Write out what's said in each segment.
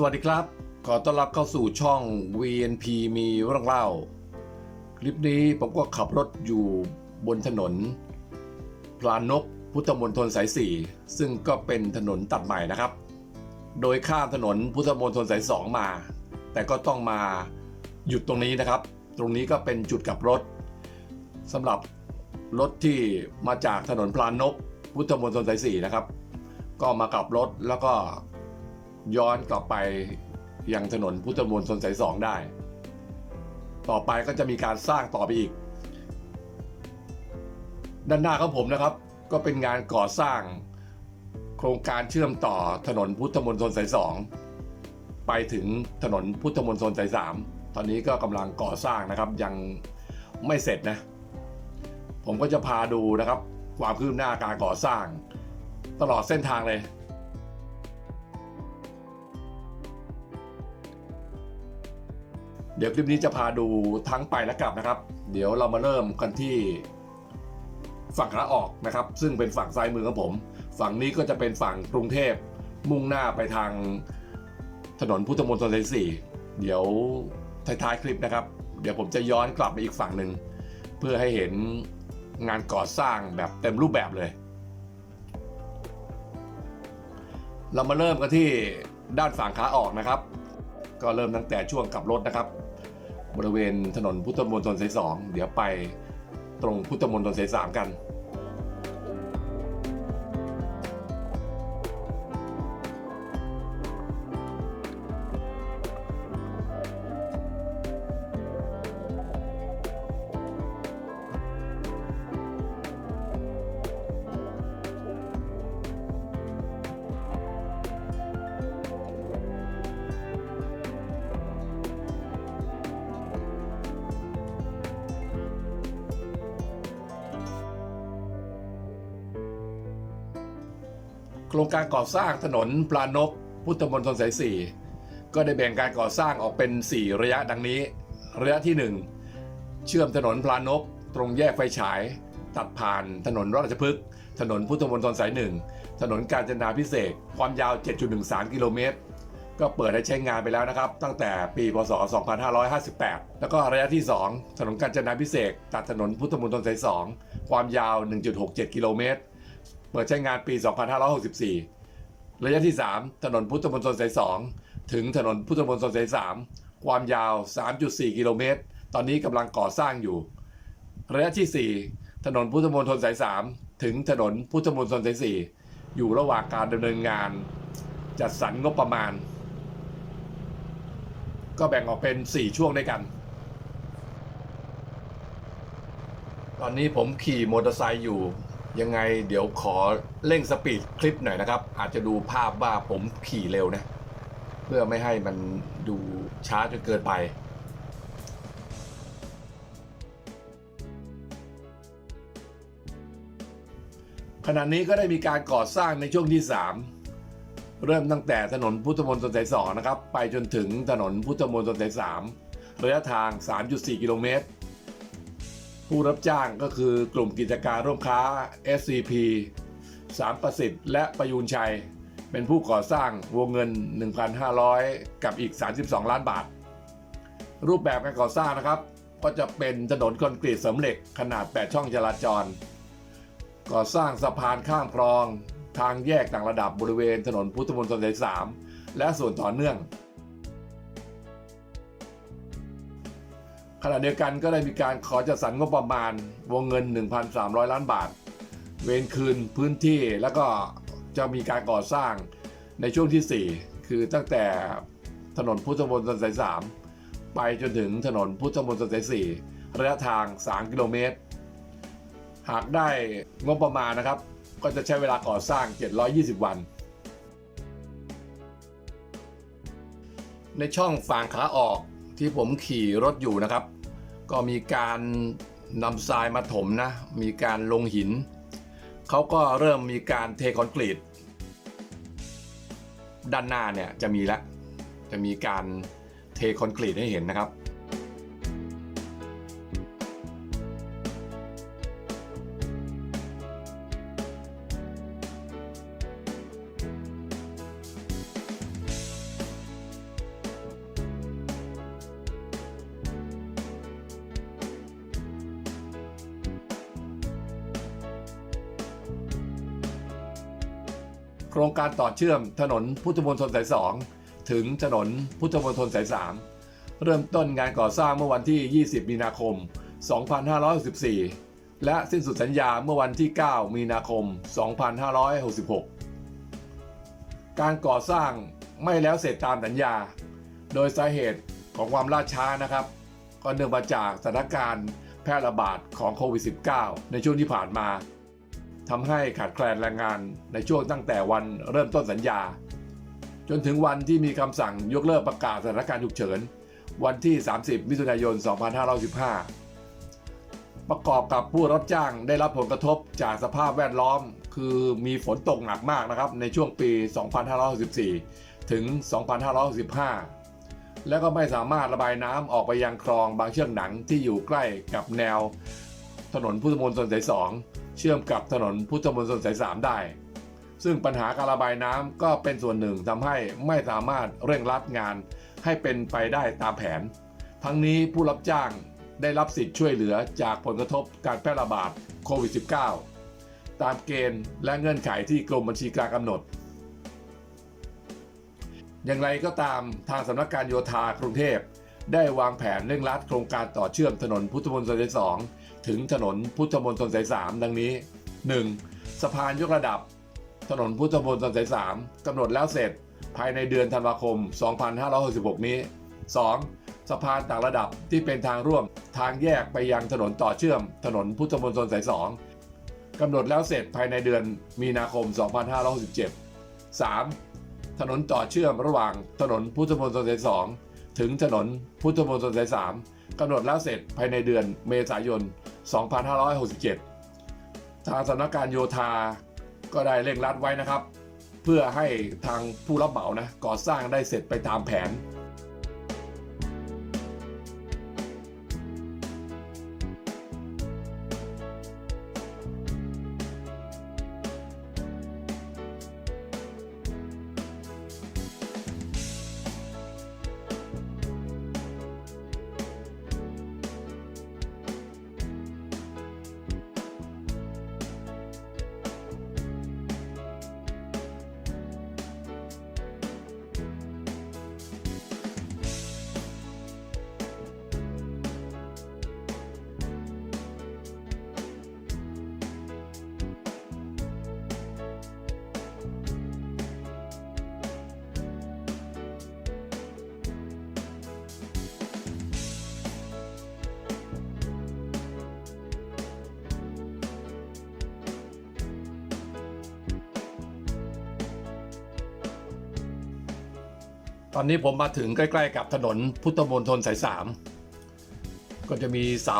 สวัสดีครับ ขอต้อนรับเข้าสู่ช่อง VNP มีเรื่องเล่า คลิปนี้ผมก็ขับรถอยู่บนถนน พลานนกพุทธมณฑลสาย4ซึ่งก็เป็นถนนตัดใหม่นะครับ โดยข้ามถนนพุทธมณฑลสาย2มา แต่ก็ต้องมาหยุดตรงนี้นะครับ ตรงนี้ก็เป็นจุดกลับรถสำหรับรถที่มาจากถนนพลานนกพุทธมณฑลสาย4นะครับ ก็มากลับรถแล้วก็ ย้อนกลับไปยังถนนพุทธมณฑลสาย2ได้ ต่อไปก็จะมีการสร้างต่อไปอีก ด้านหน้าของผมนะครับ ก็เป็นงานก่อสร้าง โครงการเชื่อมต่อถนนพุทธมณฑลสาย2ไปถึงถนนพุทธมณฑลสาย3ตอนนี้ก็กำลังก่อสร้างนะครับยังไม่เสร็จนะ ผมก็จะพาดูนะครับ ความคืบหน้าการก่อสร้าง ตลอดเส้นทางเลย เดี๋ยวคลิปนี้จะพาดูทั้งไปและกลับนะครับ เดี๋ยวเรามาเริ่มกันที่ฝั่งขาออกนะครับ ซึ่งเป็นฝั่งซ้ายมือของผม ฝั่งนี้ก็จะเป็นฝั่งกรุงเทพมุ่งหน้าไปทางถนนพุทธมณฑลสายสี่เดี๋ยวท้ายๆคลิปนะครับ เดี๋ยวผมจะย้อนกลับไปอีกฝั่งหนึ่งเพื่อให้เห็นงานก่อสร้างแบบเต็มรูปแบบเลย เรามาเริ่มกันที่ด้านฝั่งขาออกนะครับ ก็เริ่มตั้งแต่ช่วงกลับรถนะครับ บริเวณถนนพุทธมณฑลสายสองเดี๋ยวไปตรงพุทธมณฑลสายสามกัน โครงการก่อสร้างถนนปลานก พุทธมณฑลสาย4ก็ได้แบ่งการก่อสร้างออกเป็น 4 ระยะดังนี้ ระยะที่ 1 เชื่อมถนนปลานก ตรงแยกไฟฉาย ตัดผ่านถนนราชพฤกษ์ถนนพุทธมณฑลสาย1ถนนกาญจนาพิเศษความยาว 7.13 กิโลเมตร ก็เปิดให้ใช้งานไปแล้วนะครับ ตั้งแต่ปีพศ 2558 แล้วก็ระยะที่ 2 ถนนกาญจนาพิเศษตัดถนนพุทธมณฑลสาย 2 ความยาว 1.67 กิโลเมตร เปิดใช้งานปี 2564 ระยะที่ 3 ถนนพุทธมณฑลสาย 2 ถึงถนนพุทธมณฑลสาย 3 ความยาว 3.4 กิโลเมตร ตอนนี้กำลังก่อสร้างอยู่ ระยะที่ 4 ถนนพุทธมณฑลสาย 3 ถึงถนนพุทธมณฑลสาย 4 อยู่ระหว่างการดำเนินงาน จัดสรรงบประมาณ ก็แบ่งออกเป็น 4 ช่วงด้วยกันตอนนี้ผมขี่มอเตอร์ไซค์อยู่ ยังไงเดี๋ยวขอเร่งสปีดคลิปหน่อยนะครับ อาจจะดูภาพว่าผมขี่เร็วนะ เพื่อไม่ให้มันดูช้าจนเกินไปขณะนี้ก็ได้มีการก่อสร้างในช่วงที่ 3 เริ่มตั้งแต่ถนนพุทธมณฑลสาย2นะครับ ไปจนถึงถนนพุทธมณฑลสาย3ระยะทาง 3.4 กิโลเมตร ผู้รับจ้างก็คือกลุ่มกิจการร่วมค้า SCP สามประสิทธิ์และประยูนชัย เป็นผู้ก่อสร้างวงเงิน 1,500 กับอีก 32 ล้านบาท รูปแบบการก่อสร้างนะครับ ก็จะเป็นถนนคอนกรีตเสริมเหล็กขนาด 8 ช่องจราจร ก่อสร้างสะพานข้ามคลอง ทางแยกต่างระดับบริเวณถนนพุทธมณฑลสาย3และส่วนต่อเนื่อง ขณะเดียวกันก็ได้มีการขอจัดสรรงบประมาณวงเงิน 1,300 ล้านบาท เวนคืนพื้นที่แล้วก็จะมีการก่อสร้างในช่วงที่ 4 คือตั้งแต่ถนนพุทธมณฑลสาย 3 ไปจนถึงถนนพุทธมณฑลสาย 4 ระยะทาง 3 กิโลเมตร หากได้งบประมาณนะครับ ก็จะใช้เวลาก่อสร้าง 720 วัน ในช่องฝั่งขาออก ที่ผมขี่รถอยู่นะครับ ก็มีการนำทรายมาถมนะ มีการลงหิน เขาก็เริ่มมีการเทคอนกรีต ด้านหน้าเนี่ยจะมีแล้ว จะมีการเทคอนกรีตให้เห็นนะครับ รงการต่อเชื่อมถนนพุทธมณฑลสาย 2 ถึงถนนพุทธมณฑลสาย 3 เริ่มต้นงานก่อสร้างเมื่อวันที่ 20 มีนาคม 2564 และสิ้นสุดสัญญาเมื่อวันที่ 9 มีนาคม 2566 การก่อสร้างไม่แล้วเสร็จตามสัญญา โดยสาเหตุของความล่าช้านะครับ ก็เนื่องมาจากสถานการณ์แพร่ระบาดของโควิด -19 ในช่วงที่ผ่านมา ทำให้ขาดแคลนแรงงานในช่วงตั้งแต่วันเริ่มต้นสัญญา จนถึงวันที่มีคำสั่งยกเลิกประกาศสถานการณ์ฉุกเฉิน วันที่ 30 มิถุนายน 2515 ประกอบกับผู้รับจ้างได้รับผลกระทบจากสภาพแวดล้อม คือมีฝนตกหนักมากนะครับในช่วงปี 2564 ถึง 2565 แล้วก็ไม่สามารถระบายน้ำออกไปยังคลองบางเชือกหนังที่อยู่ใกล้กับแนว ถนนพุทธมณฑลสาย2เชื่อมกับถนนพุทธมณฑลสาย3ได้ ซึ่งปัญหาการระบายน้ำก็เป็นส่วนหนึ่งทำให้ไม่สามารถเร่งรัดงานให้เป็นไปได้ตามแผน ทั้งนี้ผู้รับจ้างได้รับสิทธิ์ช่วยเหลือจากผลกระทบการแพร่ระบาดโควิด -19 ตามเกณฑ์และเงื่อนไขที่กรมบัญชีกลางกำหนด อย่างไรก็ตามทางสำนักการโยธากรุงเทพ ได้วางแผนเร่งรัดโครงการต่อเชื่อมถนนพุทธมณฑลสาย2 ถึงถนนพุทธมณฑลสาย3ดังนี้ 1. สะพานยกระดับ ถนนพุทธมณฑลสาย3กำหนดแล้วเสร็จภายในเดือนธันวาคม 2566 นี้ 2. สะพานต่างระดับที่เป็นทางร่วมทางแยกไปยังถนนต่อเชื่อม ถนนพุทธมณฑลสาย2กำหนดแล้วเสร็จภายในเดือนมีนาคม 2567 3. ถนนต่อเชื่อมระหว่างถนนพุทธมณฑลสาย2ถึงถนนพุทธมณฑลสาย3 กำหนดแล้วเสร็จภายในเดือนเมษายน 2567 ทางสำนักการโยธาก็ได้เร่งรัดไว้นะครับ เพื่อให้ทางผู้รับเหมานะก่อสร้างได้เสร็จไปตามแผน อนนี้ผมมาถึงใกล้ๆกับถนนพุทธมณฑลสายสามก็จะมีเสา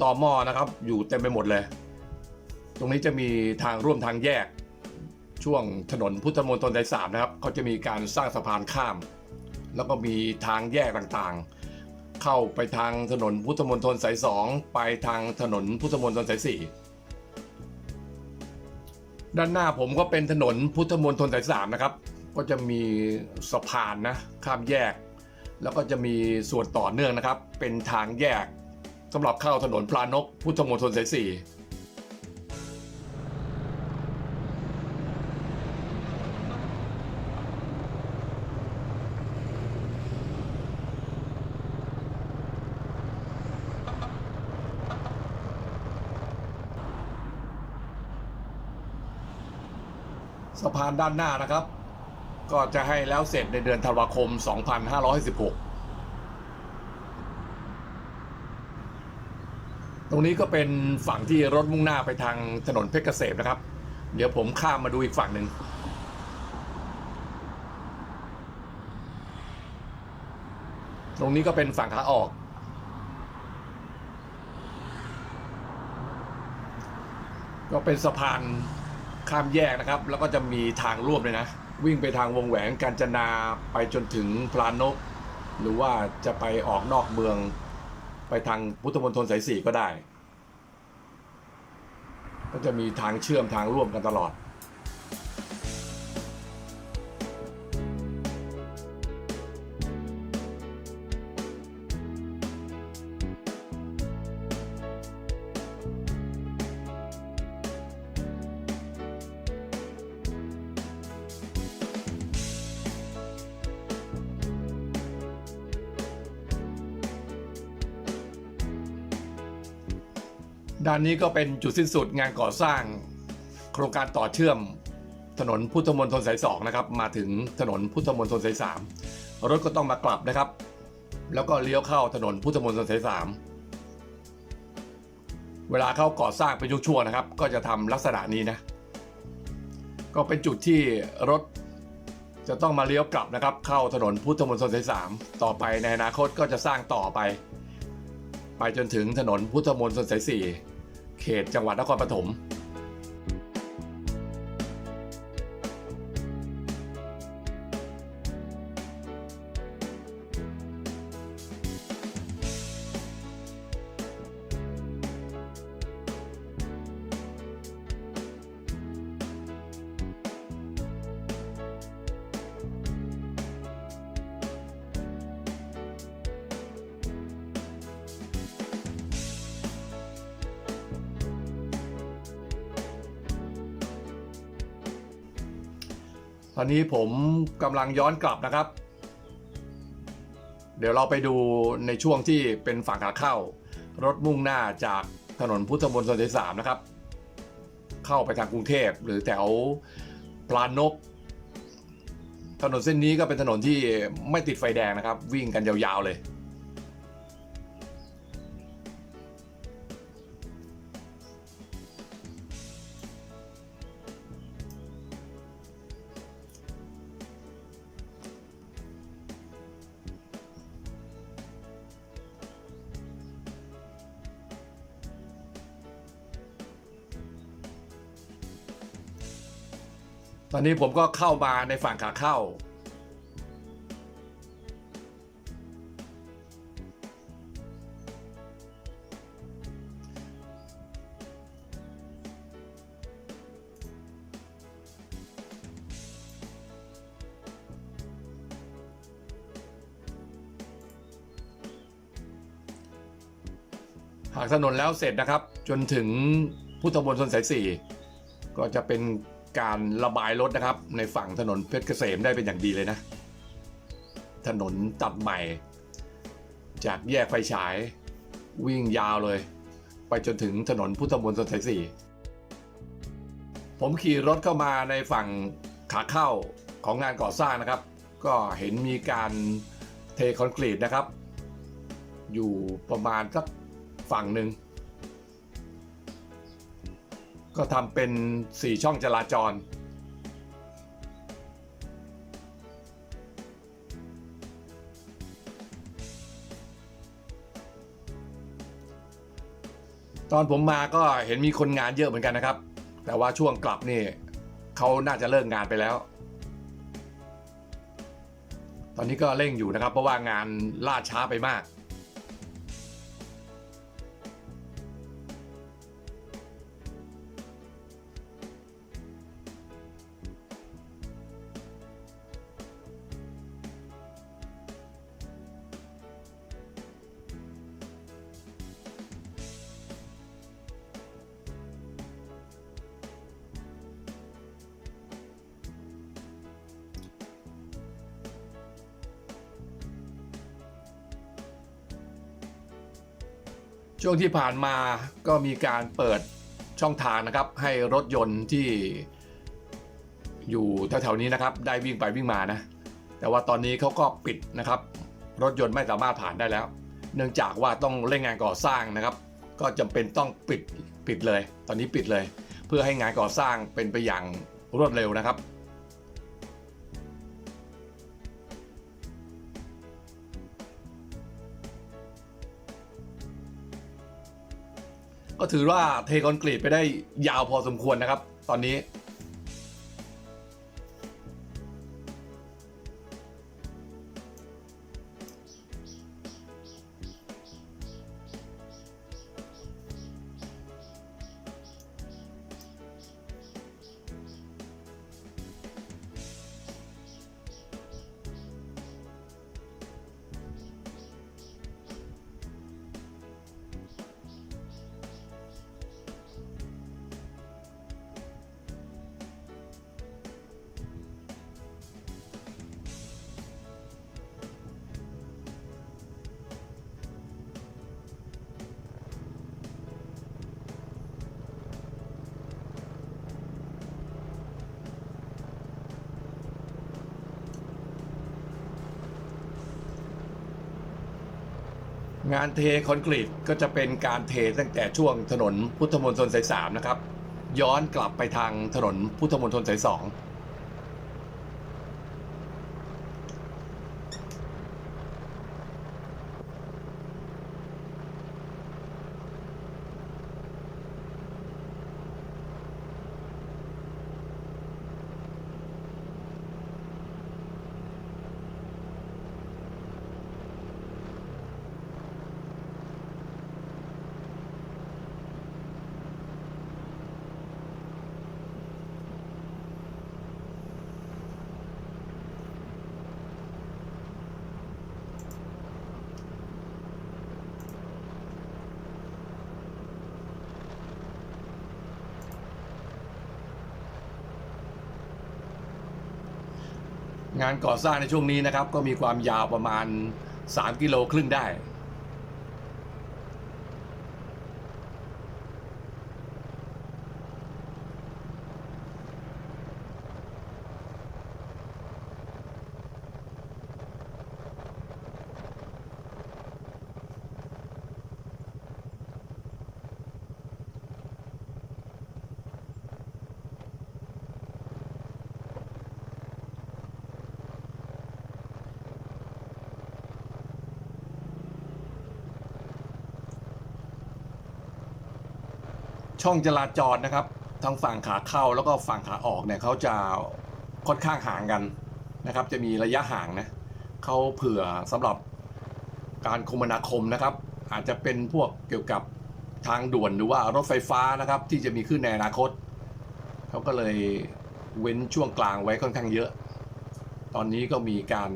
ตอหม้อนะครับ อยู่เต็มไปหมดเลย ตรงนี้จะมีทางร่วมทางแยก ช่วงถนนพุทธมณฑลสายสามนะครับเขาจะมีการสร้างสะพานข้าม แล้วก็มีทางแยกต่างๆ เข้าไปทางถนนพุทธมณฑลสายสองไปทางถนนพุทธมณฑลสายสี่ด้านหน้าผมก็เป็นถนนพุทธมณฑลสายสามนะครับ ก็จะมีสะพานนะข้ามแยก แล้วก็จะมีส่วนต่อเนื่องนะครับ เป็นทางแยกสำหรับเข้าถนนพลานก พุทธมณฑลสายสี่สะพานด้านหน้านะครับ ก็จะให้แล้วเสร็จในเดือนธันวาคม 2516 ตรงนี้ก็เป็นฝั่งที่รถมุ่งหน้าไปทางถนนเพชรเกษมนะครับ เดี๋ยวผมข้ามมาดูอีกฝั่งหนึ่งตรงนี้ก็เป็นฝั่งขาออก ก็เป็นสะพานข้ามแยกนะครับ แล้วก็จะมีทางร่วมเลยนะ วิ่งไปทางวงแหวนกาญจนาไปจนถึงพลานก หรือว่าจะไปออกนอกเมือง ไปทางพุทธมณฑลสายสี่ก็ได้ ก็จะมีทางเชื่อมทางร่วมกันตลอด ด้านนี้ก็เป็นจุดสิ้นสุดงานก่อสร้าง โครงการต่อเชื่อม ถนนพุทธมณฑลสายสองนะครับมาถึงถนนพุทธมณฑลสายสามรถก็ต้องมากลับนะครับ แล้วก็เลี้ยวเข้าถนนพุทธมณฑลสายสามเวลาเข้าก่อสร้างเป็นช่วงๆนะครับ ก็จะทำลักษณะนี้นะ ก็เป็นจุดที่รถจะต้องมาเลี้ยวกลับนะครับ เข้าถนนพุทธมณฑลสายสามต่อไปในอนาคตก็จะสร้างต่อไป ไปจนถึงถนนพุทธมณฑลสายสี่ เขตจังหวัดนครปฐม ตอนนี้ผมกำลังย้อนกลับนะครับ เดี๋ยวเราไปดูในช่วงที่เป็นฝั่งขาเข้า รถมุ่งหน้าจากถนนพุทธมนตรสายสามนะครับ เข้าไปทางกรุงเทพหรือแถวปลานก ถนนเส้นนี้ก็เป็นถนนที่ไม่ติดไฟแดงนะครับ วิ่งกันยาวๆเลย อนนี้ผมก็เข้ามาในฝั่งขาเข้า หากถนนแล้วเสร็จนะครับ จนถึงพุทธมณฑลสายสี่ก็จะเป็น การระบายรถนะครับ ในฝั่งถนนเพชรเกษมได้เป็นอย่างดีเลยนะ ถนนตัดใหม่ จากแยกไฟฉาย วิ่งยาวเลย ไปจนถึงถนนพุทธมณฑลสายสี่ผมขี่รถเข้ามาในฝั่งขาเข้าของงานก่อสร้างนะครับ ก็เห็นมีการเทคอนกรีตนะครับ อยู่ประมาณสักฝั่งหนึ่ง ก็ทำเป็น 4 ช่องจราจร ตอนผมมาก็เห็นมีคนงานเยอะเหมือนกันนะครับ แต่ว่าช่วงกลับนี่เขาน่าจะเลิกงานไปแล้ว ตอนนี้ก็เร่งอยู่นะครับ เพราะว่างานล่าช้าไปมาก ช่วงที่ผ่านมาก็มีการเปิดช่องทางนะครับ ให้รถยนต์ที่อยู่แถวๆนี้นะครับ ได้วิ่งไปวิ่งมานะ แต่ว่าตอนนี้เขาก็ปิดนะครับ รถยนต์ไม่สามารถผ่านได้แล้ว เนื่องจากว่าต้องเร่งงานก่อสร้างนะครับ ก็จำเป็นต้องปิดปิดเลย ตอนนี้ปิดเลย เพื่อให้งานก่อสร้างเป็นไปอย่างรวดเร็วนะครับ ถือว่าเทคอนกรีตไปได้ยาวพอสมควรนะครับ ตอนนี้ งานเทคอนกรีตก็จะเป็นการเทตั้งแต่ช่วงถนนพุทธมณฑลสายสามนะครับ ย้อนกลับไปทางถนนพุทธมณฑลสายสอง งานก่อสร้างในช่วงนี้นะครับ ก็มีความยาวประมาณ 3 กิโลครึ่งได้ ช่องจราจรนะครับทั้งฝั่งขาเข้าแล้วก็ฝั่งขาออกเนี่ยเขาจะค่อนข้างห่างกันนะครับ จะมีระยะห่างนะเขาเผื่อสำหรับการคมนาคมนะครับ อาจจะเป็นพวกเกี่ยวกับทางด่วนหรือว่ารถไฟฟ้านะครับ ที่จะมีขึ้นในอนาคตเขาก็เลยเว้นช่วงกลางไว้ค่อนข้างเยอะ ตอนนี้ก็มีการ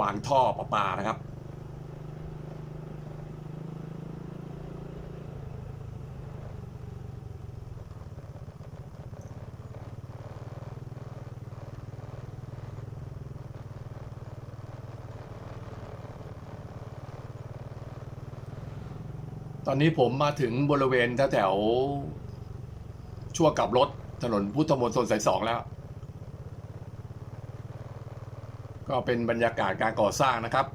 วางท่อประปานะครับ อนนี้ผมมาถึงบริเวณแถวๆชั่วกลับรถถนนพุทธมณฑลสายสองแล้ว ก็เป็นบรรยากาศการก่อสร้างนะครับ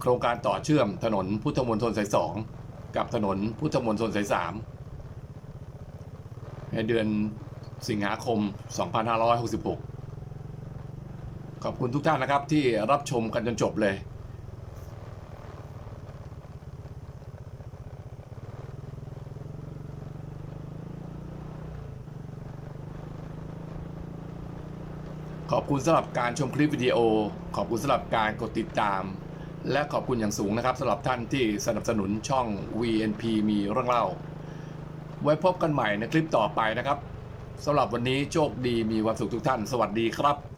โครงการต่อเชื่อมถนนพุทธมณฑลสายสองกับถนนพุทธมณฑลสายสามในเดือนสิงหาคม 2566 ขอบคุณทุกท่านนะครับที่รับชมกันจนจบเลย ขอบคุณสำหรับการชมคลิปวิดีโอ ขอบคุณสำหรับการกดติดตาม และขอบคุณอย่างสูงนะครับสำหรับท่านที่สนับสนุนช่อง VNP มีเรื่องเล่า ไว้พบกันใหม่ในคลิปต่อไปนะครับสำหรับวันนี้โชคดีมีความสุขทุกท่าน สวัสดีครับ